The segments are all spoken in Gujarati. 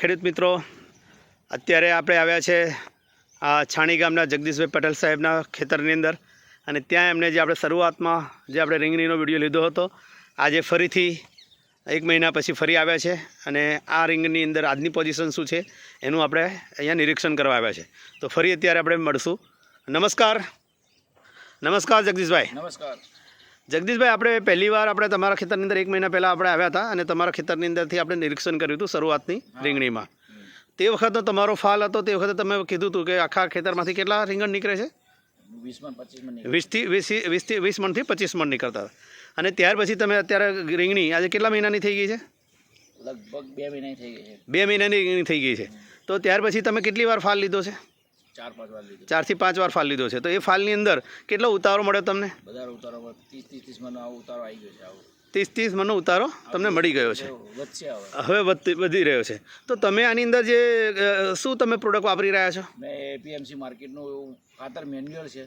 ખેડૂત મિત્રો, અત્યારે આપણે આવ્યા છે આ છાણી ગામના જગદીશભાઈ પટેલ સાહેબના ખેતરની અંદર. અને ત્યાં એમને જે આપણે શરૂઆતમાં જે આપણે રીંગણીનો વીડિયો લીધો હતો, આજે ફરીથી એક મહિના પછી ફરી આવ્યા છે. અને આ રીંગની અંદર આજની પોઝિશન શું છે, એનું આપણે અહીંયા નિરીક્ષણ કરવા આવ્યા છે. તો ફરી અત્યારે આપણે મળશું. નમસ્કાર. નમસ્કાર જગદીશભાઈ. નમસ્કાર. જગદીશભાઈ આપણે પહેલી વાર આપણે તમારા ખેતરની અંદર એક મહિના પહેલાં આપણે આવ્યા હતા અને તમારા ખેતરની અંદરથી આપણે નિરીક્ષણ કર્યું હતું શરૂઆતની રીંગણીમાં. તે વખતનો તમારો ફાલ હતો તે વખતે તમે કીધું હતું કે આખા ખેતરમાંથી કેટલા રીંગણ નીકળે છે? વીસથી વીસ વીસથી વીસ મણથી પચીસ મણ નીકળતા હતા. અને ત્યાર પછી તમે અત્યારે રીંગણી આજે કેટલા મહિનાની થઈ ગઈ છે? લગભગ બે મહિનાની થઈ ગઈ છે. બે મહિનાની રીંગણી થઈ ગઈ છે. તો ત્યાર પછી તમે કેટલી વાર ફાલ લીધો છે? ચાર પાંચ વાર લીધું. ચારથી પાંચ વાર ફાલ લીધો છે. તો એ ફાલની અંદર કેટલો ઉતારો મળ્યો તમને? ઉતારો ત્રીસ ત્રીસ મનો ઉતારો આવી ગયો છે આવો. ત્રીસ ત્રીસ મણનો ઉતારો તમને મળી ગયો છે. હવે વધી રહ્યો છે. તો તમે આની અંદર જે શું તમે પ્રોડક્ટ વાપરી રહ્યા છો? મેં એપીએમસી માર્કેટનું ખાતર મેન્યુઅલ છે.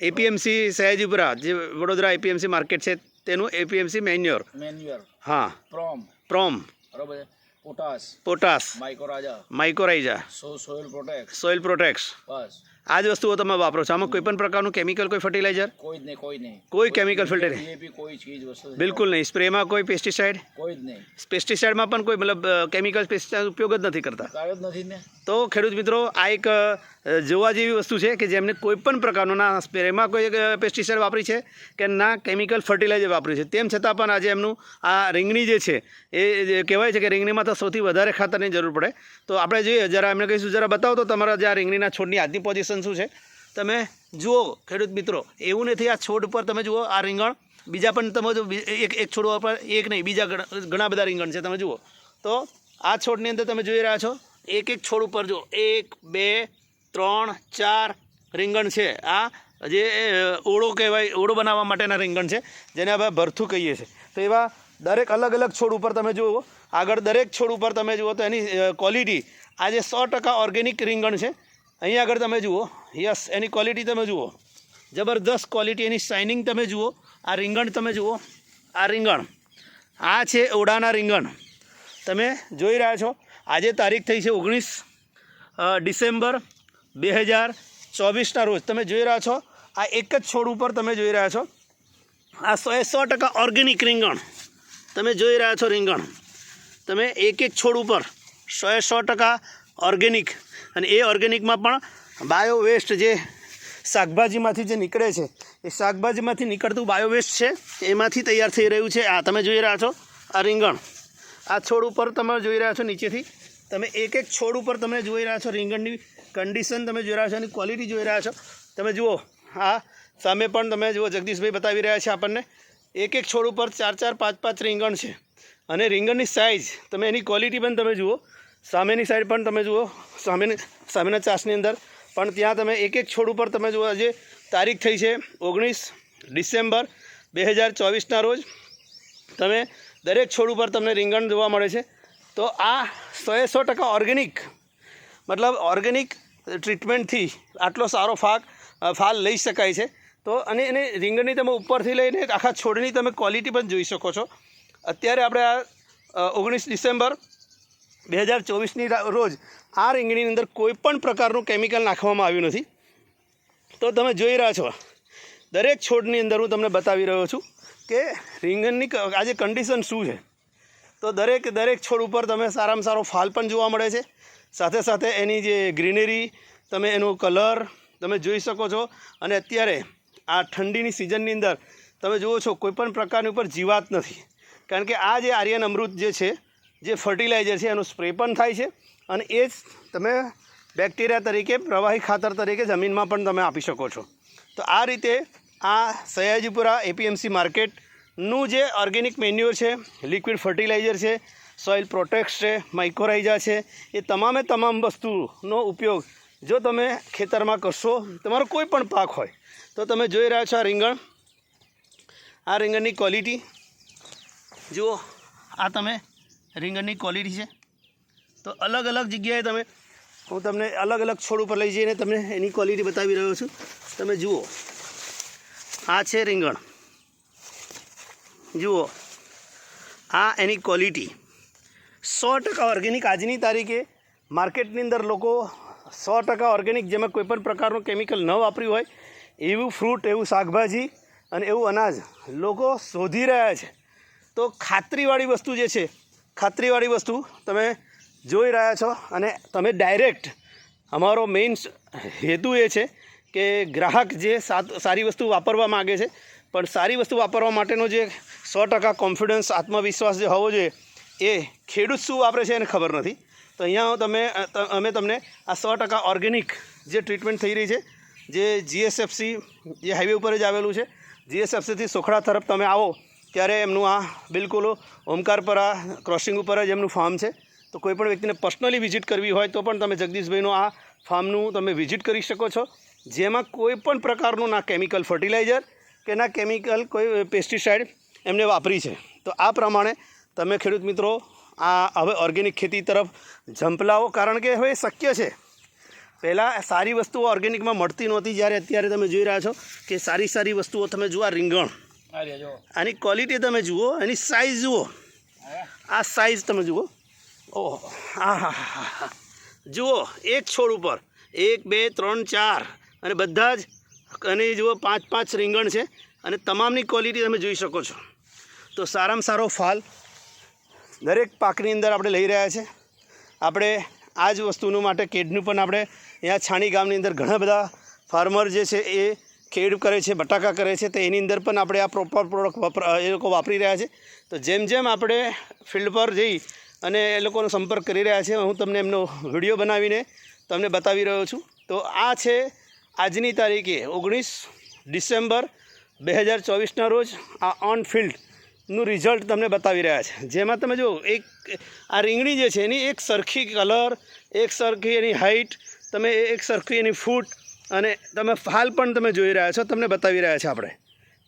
એપીએમસી સયાજીપુરા જે વડોદરા એપીએમસી માર્કેટ છે તેનું એપીએમસી મેન્યોર મેન્યુઅલ હા. પ્રોમ પ્રોમ બરોબર છે? પોટાશ. પોટાસ માઇકોરાજા માઇકોરાઇઝા સો સોઇલ પ્રોટેક્ટ સોઇલ પ્રોટેક્ટ બસ. આ જ વસ્તુઓ તમે વાપરો છો. આમાં કોઈ પણ પ્રકારનું કેમિકલ કોઈ ફર્ટિલાઇઝર કોઈ જ નહીં કોઈ નહીં. કોઈ કેમિકલ filter કોઈ ચીજ વસ્તુ બિલકુલ નહીં. સ્પ્રેમાં કોઈ પેસ્ટિસાઇડ કોઈ જ નહીં. પેસ્ટિસાઇડમાં પણ કોઈ મતલબ કેમિકલ પેસ્ટિસાઇડ ઉપયોગ જ નથી કરતા. નથી ને. તો ખેડૂત મિત્રો આ એક જોવા જેવી વસ્તુ છે કે જેમને કોઈ પણ પ્રકારનું ના સ્પ્રેમાં કોઈ પેસ્ટિસાઇડ વાપરી છે કે ના કેમિકલ ફર્ટિલાઇઝર વાપર્યું છે. તેમ છતાં પણ આજે એમનું આ રીંગણી જે છે એ કહેવાય છે કે રીંગણીમાં તો સૌથી વધારે ખાતરની જરૂર પડે. તો આપણે જોઈએ જરા એમને કહીશું જરા બતાવો તો તમારા જે આ રીંગણીના છોડની આજની પોઝિશન શું છે. તમે જુઓ, ખેડૂત મિત્રો, એવું નથી આ છોડ ઉપર તમે જુઓ, આ રીંગણ. બીજા પણ તમે જો, એક એક છોડ ઉપર એક નહીં, બીજા ઘણા બધા રીંગણ છે, તમે જુઓ. તો આ છોડની અંદર તમે જોઈ રહ્યા છો, એક એક છોડ ઉપર જુઓ એક, બે, ત્રણ, ચાર રીંગણ છે. આ જે ઓળો કહેવાય, ઓળો બનાવવા માટેના રીંગણ છે, જેને આપણે ભરથું કહીએ છીએ. તો એવા દરેક અલગ અલગ છોડ ઉપર તમે જુઓ, આગળ દરેક છોડ ઉપર તમે જુઓ તો એની ક્વોલિટી આજે સો ટકા ઓર્ગેનિક રીંગણ છે અહીંયા આગળ તમે જુઓ. યસ એની ક્વોલિટી તમે જુઓ. જબરદસ્ત ક્વોલિટી એની શાઇનિંગ તમે જુઓ. આ રીંગણ તમે જુઓ. આ રીંગણ. આ છે ઓડાના રીંગણ. તમે જોઈ રહ્યા છો, આજે તારીખ થઈ છે ઓગણીસ ડિસેમ્બર બે હજાર ચોવીસના રોજ. તમે જોઈ રહ્યા છો, આ એક જ છોડ ઉપર તમે જોઈ રહ્યા છો. આ સો, એ સો ટકા ઓર્ગેનિક રીંગણ. તમે જોઈ રહ્યા છો રીંગણ. તમે એક એક છોડ ઉપર સો, એ સો ટકા ઓર્ગેનિક અને એ ઓર્ગેનિકમાં પણ બાયો વેસ્ટ જે શાકભાજીમાંથી જે નીકળે છે, એ શાકભાજીમાંથી નીકળતું બાયો વેસ્ટ છે, એમાંથી તૈયાર થઈ રહ્યું છે. આ તમે જોઈ રહ્યા છો, આ રીંગણ. આ છોડ ઉપર તમે જોઈ રહ્યા છો નીચેથી. તમે એક એક છોડ ઉપર તમે જોઈ રહ્યા છો રીંગણની કન્ડિશન તમે જોઈ રહ્યા છો એની ક્વોલિટી જોઈ રહ્યા છો. તમે જુઓ, આ સામે પણ તમે જુઓ, જગદીશભાઈ બતાવી રહ્યા છે આપણને. એક એક છોડ ઉપર ચાર ચાર પાંચ પાંચ રીંગણ છે. અને રીંગણની સાઇઝ તમે એની ક્વોલિટી પણ તમે જુઓ. સામેની સાઈડ પણ તમે જુઓ. સામેની, સામેના ચાસની અંદર. પણ ત્યાં તમે એક એક છોડ ઉપર તમે જુઓ, આજે તારીખ થઈ છે ઓગણીસ ડિસેમ્બર બે હજાર ચોવીસના રોજ. તમે દરેક છોડ ઉપર તમને રીંગણ જોવા મળે છે. તો આ સોએ સો ટકા ઓર્ગેનિક મતલબ ઓર્ગેનિક ટ્રીટમેન્ટથી આટલો સારો ફાક ફાલ લઈ શકાય છે. તો અને એને રીંગણની તમે ઉપરથી લઈને આખા છોડની તમે ક્વોલિટી પણ જોઈ શકો છો. અત્યારે આપણે આ ઓગણીસ ડિસેમ્બર બે હજાર ચોવીસની રોજ આ રીંગણીની અંદર કોઈ પણ પ્રકારનું કેમિકલ નાખવામાં આવ્યું નથી. તો તમે જોઈ રહ્યા છો, દરેક છોડની અંદર હું તમને બતાવી રહ્યો છું કે રીંગણની આજે કન્ડિશન શું છે. તો દરેક દરેક છોડ ઉપર તમે સારામાં સારો ફાલ પણ જોવા મળે છે. સાથે સાથે એની જે ગ્રીનરી, તમે એનો કલર તમે જોઈ શકો છો. અને અત્યારે આ ઠંડીની સિઝનની અંદર તમે જુઓ છો કોઈપણ પ્રકારની ઉપર જીવાત નથી. કારણ કે આ જે આર્યન અમૃત જે છે જે ફર્ટિલાઇઝર છે, એનો સ્પ્રે પણ થાય છે અને એ જ તમે બેક્ટેરિયા તરીકે, પ્રવાહી ખાતર તરીકે જમીનમાં પણ તમે આપી શકો છો. તો આ રીતે આ સયાજીપુરા એપીએમસી માર્કેટનું જે ઓર્ગેનિક મેન્યુઅર છે લિક્વિડ ફર્ટિલાઇઝર છે સોઇલ પ્રોટેક્ટ છે માઇક્રોરાઇઝા છે, એ તમામે તમામ વસ્તુનો ઉપયોગ જો તમે ખેતરમાં કરશો, તમારો કોઈ પણ પાક હોય, તો તમે જોઈ રહ્યા છો આ રીંગણ. આ રીંગણની ક્વોલિટી જુઓ, આ તમે રીંગણની ક્વોલિટી છે. તો અલગ અલગ જગ્યાએ તમે, હું તમને અલગ અલગ છોડ ઉપર લઈ જઈને તમને એની ક્વોલિટી બતાવી રહ્યો છું. તમે જુઓ, આ છે રીંગણ. જુઓ, આ એની ક્વોલિટી સો ટકા ઓર્ગેનિક આજની તારીખે માર્કેટની અંદર લોકો સો ટકા ઓર્ગેનિક જેમાં કોઈ પણ પ્રકારનું કેમિકલ ન વાપર્યું હોય, એવું ફ્રૂટ એવું શાકભાજી અને એવું અનાજ લોકો શોધી રહ્યા છે. તો ખાતરીવાળી વસ્તુ જે છે ખાતરીવાળી વસ્તુ તમે જોઈ રહ્યા છો અને તમે ડાયરેક્ટ અમારો મેઇન હેતુ એ છે કે ગ્રાહક જે સારી વસ્તુ વાપરવા માગે છે, પણ સારી વસ્તુ વાપરવા માટેનો જે સો ટકા કોન્ફિડન્સ આત્મવિશ્વાસ જે હોવો જોઈએ, એ ખેડૂત શું વાપરે છે એને ખબર નથી. તો અહીંયા તમે અમે તમને આ સો ટકા ઓર્ગેનિક જે ટ્રીટમેન્ટ થઈ રહી છે, જે જીએસએફસી જે હાઈવે ઉપર જ આવેલું છે જીએસએફસીથી સોખડા તરફ તમે આવો ત્યારે એમનું આ બિલકુલ ઓમકારપરા ક્રોસિંગ ઉપર જ એમનું ફાર્મ છે. તો કોઈ પણ વ્યક્તિને પર્સનલી વિઝિટ કરવી હોય તો પણ તમે જગદીશભાઈનું આ ફાર્મનું તમે વિઝિટ કરી શકો છો. જેમાં કોઈ પણ પ્રકારનું ના કેમિકલ ફર્ટિલાઇઝર કે ના કેમિકલ કોઈ પેસ્ટિસાઇડ એમને વાપરી છે. તો આ પ્રમાણે તમે ખેડૂત મિત્રો, આ હવે ઓર્ગેનિક ખેતી તરફ ઝંપલાવો કારણ કે હવે શક્ય છે. પહેલાં સારી વસ્તુઓ ઓર્ગેનિકમાં મળતી નહોતી. જ્યારે અત્યારે તમે જોઈ રહ્યા છો કે સારી સારી વસ્તુઓ તમે જુઓ રીંગણ. આ આની ક્વોલિટી તમે જુઓ એની સાઇઝ જુઓ. આ સાઇઝ તમે જુઓ. ઓહો હા હા હા જુઓ એક છોડ ઉપર. એક બે ત્રણ ચાર. અને બધા જ અને જુઓ પાંચ પાંચ રીંગણ છે. અને તમામની ક્વોલિટી તમે જોઈ શકો છો. તો સારામાં સારો ફાલ દરેક પાકની અંદર આપણે લઈ રહ્યા છે. આપણે આ જ વસ્તુનું માટે કેડનું પણ આપણે અહીંયા છાણી ગામની અંદર ઘણા બધા ફાર્મર જે છે એ ખેડ કરે છે, બટાકા કરે છે, તો એની અંદર પણ આપણે આ પ્રોપર પ્રોડક્ટ વપરા, એ લોકો વાપરી રહ્યા છે. તો જેમ જેમ આપણે ફિલ્ડ પર જઈ અને એ લોકોનો સંપર્ક કરી રહ્યા છે, હું તમને એમનો વીડિયો બનાવીને તમને બતાવી રહ્યો છું. તો આ છે આજની તારીખે, ઓગણીસ ડિસેમ્બર બે હજાર ચોવીસના રોજ આ ઓન ફિલ્ડનું રિઝલ્ટ તમને બતાવી રહ્યા છે. જેમાં તમે જુઓ, એક, આ રીંગણી જે છે એની એક સરખી કલર એક સરખી એની હાઇટ તમે એક સરખી એની ફૂટ અને તમે ફાલ પણ તમે જોઈ રહ્યા છો તમને બતાવી રહ્યા છે આપણે.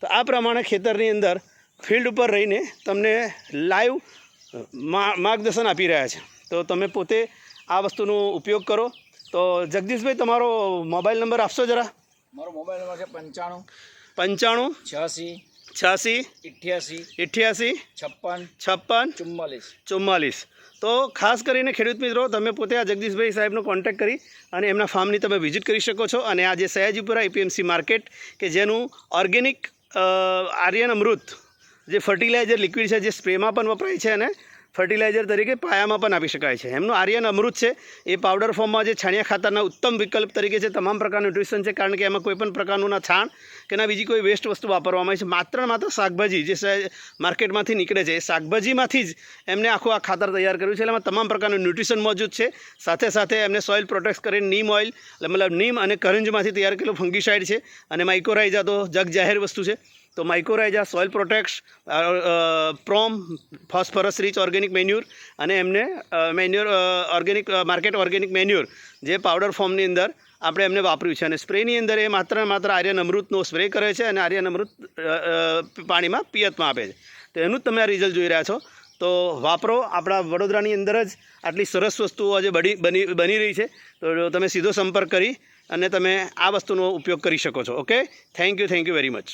તો આ પ્રમાણે ખેતરની અંદર ફિલ્ડ ઉપર રહીને તમને લાઈવ મા- માર્ગદર્શન આપી રહ્યા છે. તો તમે પોતે આ વસ્તુનો ઉપયોગ કરો. તો જગદીશભાઈ તમારો મોબાઈલ નંબર આપશો જરા? મારો મોબાઈલ નંબર છે પંચાણું પંચાણું છ્યાસી છ્યાસી ઇઠ્યાસી અઠ્યાસી છપ્પન છપ્પન ચુમ્માલીસ. ચુમ્માલીસ. તો ખાસ કરીને ખેડૂત મિત્રો તમે પોતે આ જગદીશભાઈ સાહેબનો કોન્ટેક્ટ કરી અને એમના ફાર્મની તમે વિઝિટ કરી શકો છો અને આ જે સયાજીપુરા એપીએમસી માર્કેટ કે જેનું ઓર્ગેનિક આર્યન અમૃત જે ફર્ટિલાઇઝર લિક્વિડ છે જે સ્પ્રેમાં પણ વપરાય છે અને ફર્ટિલાઇઝર તરીકે પાયામાં પણ આપી શકાય છે. એમનું આર્યન અમૃત છે. એ પાવડર ફોર્મમાં જે છાણિયા ખાતરના ઉત્તમ વિકલ્પ તરીકે છે. તમામ પ્રકારનું ન્યુટ્રિશન છે. કારણ કે એમાં કોઈપણ પ્રકારનું ના છાણ કે ના બીજી કોઈ વેસ્ટ વસ્તુ વાપરવામાં આવે છે. માત્ર માત્ર શાકભાજી જે માર્કેટમાંથી નીકળે છે. એ શાકભાજીમાંથી જ એમને આખું આ ખાતર તૈયાર કર્યું છે. એટલે એમાં તમામ પ્રકારનું ન્યુટ્રિશન મોજૂદ છે. સાથે સાથે એમને સોઇલ પ્રોટેક્ટ કરીને નીમ ઓઇલ મતલબ નીમ અને કરંજમાંથી તૈયાર કરેલું ફંગીસાઇડ છે. અને માઇકોરાઇઝા તો જગ જાહેર વસ્તુ છે. તો mycorrhiza soil protect PROM phosphorus rich organic manure અને એમને manure organic market organic manure જે પાવડર ફોર્મની અંદર આપણે એમને વાપર્યું છે. અને સ્પ્રેની અંદર એ માત્ર માત્ર આર્યન અમૃતનો સ્પ્રે કરે છે અને આર્યન અમૃત અ, અ, પાણીમાં પિયતમાં આપે છે. તો એનું જ તમે આ રિઝલ્ટ જોઈ રહ્યા છો. તો વાપરો આપણા વડોદરાની અંદર જ આટલી સરસ વસ્તુઓ આજે બની બની બની રહી છે. તો તમે સીધો સંપર્ક કરી અને તમે આ વસ્તુનો ઉપયોગ કરી શકો છો. Okay thank you thank you very much